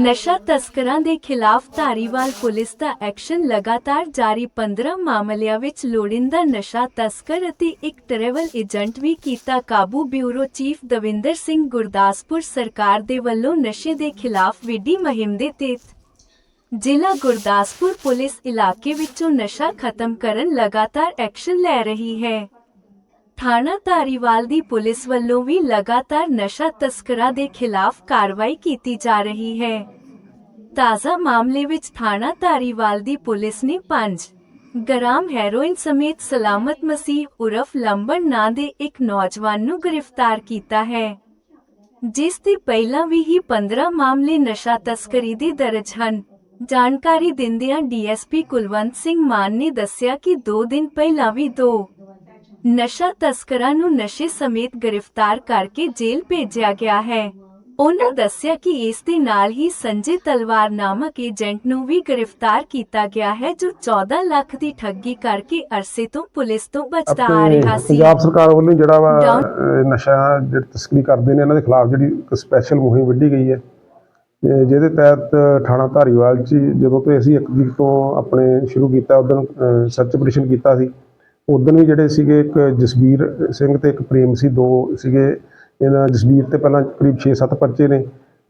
ਨਸ਼ਾ ਤਸਕਰਾਂ ਦੇ ਖਿਲਾਫ ਧਾਰੀਵਾਲ ਪੁਲਿਸ ਦਾ ਐਕਸ਼ਨ ਲਗਾਤਾਰ ਜਾਰੀ। 15 ਮਾਮਲਿਆਂ ਵਿੱਚ ਲੋੜਿੰਦਾ ਨਸ਼ਾ ਤਸਕਰ ਅਤੇ ਇੱਕ ਟਰੈਵਲ ਏਜੰਟ ਵੀ ਕੀਤਾ ਕਾਬੂ। ਬਿਊਰੋ ਚੀਫ ਦਵਿੰਦਰ ਸਿੰਘ ਗੁਰਦਾਸਪੁਰ ਸਰਕਾਰ ਦੇ ਵੱਲੋਂ ਨਸ਼ੇ ਦੇ ਖਿਲਾਫ ਵਿੱਢੀ ਮੁਹਿੰਮ ਦੇ ਤਹਿਤ। ਜ਼ਿਲ੍ਹਾ ਗੁਰਦਾਸਪੁਰ ਪੁਲਿਸ ਇਲਾਕੇ ਵਿੱਚੋਂ ਨਸ਼ਾ ਖਤਮ ਕਰਨ ਲਗਾਤਾਰ ਐਕਸ਼ਨ ਲੈ ਰਹੀ ਹੈ। ਥਾਣਾ ਧਾਰੀਵਾਲ ਦੀ ਪੁਲਿਸ ਵੱਲੋਂ ਵੀ ਲਗਾਤਾਰ ਨਸ਼ਾ ਤਸਕਰਾਂ ਦੇ ਖਿਲਾਫ ਕਾਰਵਾਈ ਕੀਤੀ ਜਾ ਰਹੀ ਹੈ। ਤਾਜ਼ਾ ਮਾਮਲੇ ਵਿੱਚ ਥਾਣਾ ਧਾਰੀਵਾਲ ਦੀ ਪੁਲਿਸ ਨੇ 5 ਗ੍ਰਾਮ ਹੈਰੋਇਨ ਸਮੇਤ ਸਲਾਮਤ ਮਸੀਹ ਉਰਫ ਲੰਬੜ ਨਾਂ ਦੇ ਇੱਕ ਨੌਜਵਾਨ ਨੂੰ ਗ੍ਰਿਫਤਾਰ ਕੀਤਾ ਹੈ, ਜਿਸ ਦੇ ਪਹਿਲਾਂ ਵੀ ਹੀ 15 ਮਾਮਲੇ ਨਸ਼ਾ ਤਸਕਰੀ ਦੇ ਦਰਜ ਹਨ। ਜਾਣਕਾਰੀ ਦਿੰਦਿਆਂ ਡੀਐਸਪੀ ਕੁਲਵੰਤ ਸਿੰਘ ਮਾਨ ਨੇ ਦੱਸਿਆ ਕਿ 2 ਦਿਨ ਪਹਿਲਾਂ ਵੀ ਦੋ ਨਸ਼ਾ ਤਸਕਰਾਂ ਨੂੰ ਨਸ਼ੇ ਸਮੇਤ ਗ੍ਰਿਫਤਾਰ ਕਰਕੇ ਜੇਲ੍ਹ ਭੇਜਿਆ ਗਿਆ ਹੈ। ਉਹਨਾਂ ਦੱਸਿਆ ਕਿ ਇਸ ਦੇ ਨਾਲ ਹੀ ਸੰਜੇ ਤਲਵਾਰ ਨਾਮਕ ਏਜੰਟ ਨੂੰ ਵੀ ਗ੍ਰਿਫਤਾਰ ਕੀਤਾ ਗਿਆ ਹੈ ਜੋ 14 ਲੱਖ ਦੀ ਠੱਗੀ ਕਰਕੇ ਅਰਸੇ ਤੋਂ ਪੁਲਿਸ ਤੋਂ ਬਚਦਾ ਆ ਰਿਹਾ ਸੀ। ਪੰਜਾਬ ਸਰਕਾਰ ਵੱਲੋਂ ਜਿਹੜਾ ਵਾ ਨਸ਼ਾ ਜਿਹੜੀ ਤਸਕਰੀ ਕਰਦੇ ਨੇ ਇਹਨਾਂ ਦੇ ਖਿਲਾਫ ਜਿਹੜੀ ਇੱਕ ਸਪੈਸ਼ਲ ਮੁਹਿੰਮ ਵਿੱਢੀ ਗਈ ਹੈ। ਜਿਹਦੇ ਤਹਿਤ ਥਾਣਾ ਧਾਰੀਵਾਲ 'ਚ ਜਦੋਂ ਤੋਂ ਅਸੀਂ ਇੱਕ ਵੀਕ ਤੋਂ ਆਪਣੇ ਸ਼ੁਰੂ ਕੀਤਾ ਉਦੋਂ ਸਰਚ ਆਪਰੇਸ਼ਨ ਕੀਤਾ ਸੀ ਉਦੋਂ ਵੀ ਜਿਹੜੇ ਸੀਗੇ ਇੱਕ ਜਸਵੀਰ ਸਿੰਘ ਤੇ ਇੱਕ ਪ੍ਰੇਮ ਸੀ ਦੋ ਸੀਗੇ ਇਹਨਾਂ ਜਸਬੀਰ ਤੇ ਪਹਿਲਾਂ ਕਰੀਬ 6-7 ਪਰਚੇ ਨੇ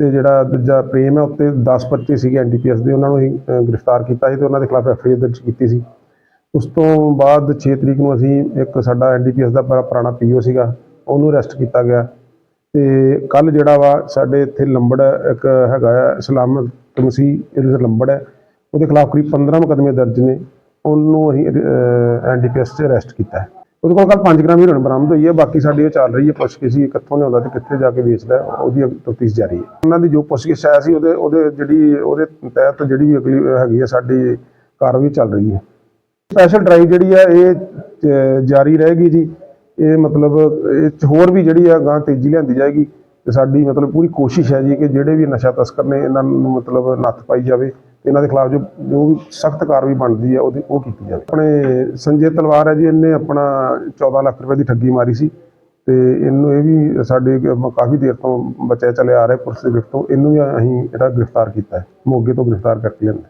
ਤੇ ਜਿਹੜਾ ਦੂਜਾ ਪ੍ਰੇਮ ਹੈ ਉੱਤੇ 10 ਪਰਚੇ ਸੀਗੇ ਐਨਡੀਪੀਐਸ ਦੇ, ਉਹਨਾਂ ਨੂੰ ਅਸੀਂ ਗ੍ਰਿਫਤਾਰ ਕੀਤਾ ਸੀ ਤੇ ਉਹਨਾਂ ਦੇ ਖਿਲਾਫ ਐਫਆਈਆਰ ਦਰਜ ਕੀਤੀ ਸੀ। ਉਸ ਤੋਂ ਬਾਅਦ 6 ਤਰੀਕ ਨੂੰ ਅਸੀਂ ਇੱਕ ਸਾਡਾ ਐਨਡੀਪੀਐਸ ਦਾ ਬੜਾ ਪੁਰਾਣਾ ਪੀਓ ਸੀਗਾ, ਉਹਨੂੰ ਅਰੈਸਟ ਕੀਤਾ ਗਿਆ। ਤੇ ਕੱਲ ਜਿਹੜਾ ਵਾ ਸਾਡੇ ਇੱਥੇ ਲੰਬੜ ਇੱਕ ਹੈਗਾ ਆ ਇਸਲਾਮਤ ਮਸੀਹ ਇਹਦੇ ਲੰਬੜ ਹੈ, ਉਹਦੇ ਖਿਲਾਫ ਕਰੀਬ 15 ਮੁਕੱਦਮੇ ਦਰਜ ਨੇ, ਉਹਨੂੰ ਅਸੀਂ ਐਨਡੀਪੀਐਸ 'ਚ ਅਰੈਸਟ ਕੀਤਾ ਹੈ। ਉਹਦੇ ਕੋਲ ਕੱਲ 5 ਗ੍ਰਾਮ ਹੀਰੋਇਨ ਬਰਾਮਦ ਹੋਈ ਹੈ ਬਾਕੀ ਸਾਡੀ ਉਹ ਚੱਲ ਰਹੀ ਹੈ ਪੁੱਛਗਿੱਛ ਸੀ ਕਿੱਥੋਂ ਲਿਆਉਂਦਾ ਤੇ ਕਿੱਥੇ ਜਾ ਕੇ ਵੇਚਦਾ ਹੈ, ਉਹਦੀ ਤਫਤੀਸ਼ ਜਾਰੀ ਹੈ। ਉਹਨਾਂ ਦੀ ਜੋ ਪੁੱਛਗਿੱਛ ਆਇਆ ਸੀ ਉਹਦੇ ਉਹਦੇ ਜਿਹੜੀ ਉਹਦੇ ਤਹਿਤ ਜਿਹੜੀ ਵੀ ਅਗਲੀ ਹੈਗੀ ਹੈ ਸਾਡੀ ਕਾਰਵਾਈ ਚੱਲ ਰਹੀ ਹੈ। ਸਪੈਸ਼ਲ ਡਰਾਈਵ ਜਿਹੜੀ ਆ ਇਹ ਜਾਰੀ ਰਹੇਗੀ ਜੀ। ਇਹ ਮਤਲਬ ਇਹ 'ਚ ਹੋਰ ਵੀ ਜਿਹੜੀ ਆ ਗਾਂ ਤੇਜ਼ੀ ਲਿਆਂਦੀ ਜਾਏਗੀ। ਤੇ ਸਾਡੀ ਮਤਲਬ ਪੂਰੀ ਕੋਸ਼ਿਸ਼ ਹੈ ਜੀ ਕਿ ਜਿਹੜੇ ਵੀ ਨਸ਼ਾ ਤਸਕਰ ਨੇ ਇਹਨਾਂ ਨੂੰ ਮਤਲਬ ਨੱਥ ਪਾਈ ਜਾਵੇ। ਤੇ ਇਹਨਾਂ ਦੇ ਖਿਲਾਫ ਜੋ ਜੋ ਵੀ ਸਖਤ ਕਾਰਵਾਈ ਬਣਦੀ ਹੈ ਉਹਦੀ ਉਹ ਕੀਤੀ ਜਾਵੇ। ਆਪਣੇ ਸੰਜੇ ਤਲਵਾਰ ਹੈ ਜੀ, ਇਹਨੇ ਆਪਣਾ 14 ਲੱਖ ਰੁਪਏ ਦੀ ਠੱਗੀ ਮਾਰੀ ਸੀ। ਤੇ ਇਹਨੂੰ ਇਹ ਵੀ ਸਾਡੇ ਕਾਫੀ ਦੇਰ ਤੋਂ ਬਚਿਆ ਚਲੇ ਆ ਰਿਹਾ ਪੁਲਿਸ ਦੇ ਗ੍ਰਿਫਤ ਤੋਂ। ਇਹਨੂੰ ਵੀ ਅਸੀਂ ਇਹਦਾ ਗ੍ਰਿਫਤਾਰ ਕੀਤਾ ਹੈ, ਮੋਗੇ ਤੋਂ ਗ੍ਰਿਫਤਾਰ ਕਰਕੇ ਲਿਆਂਦਾ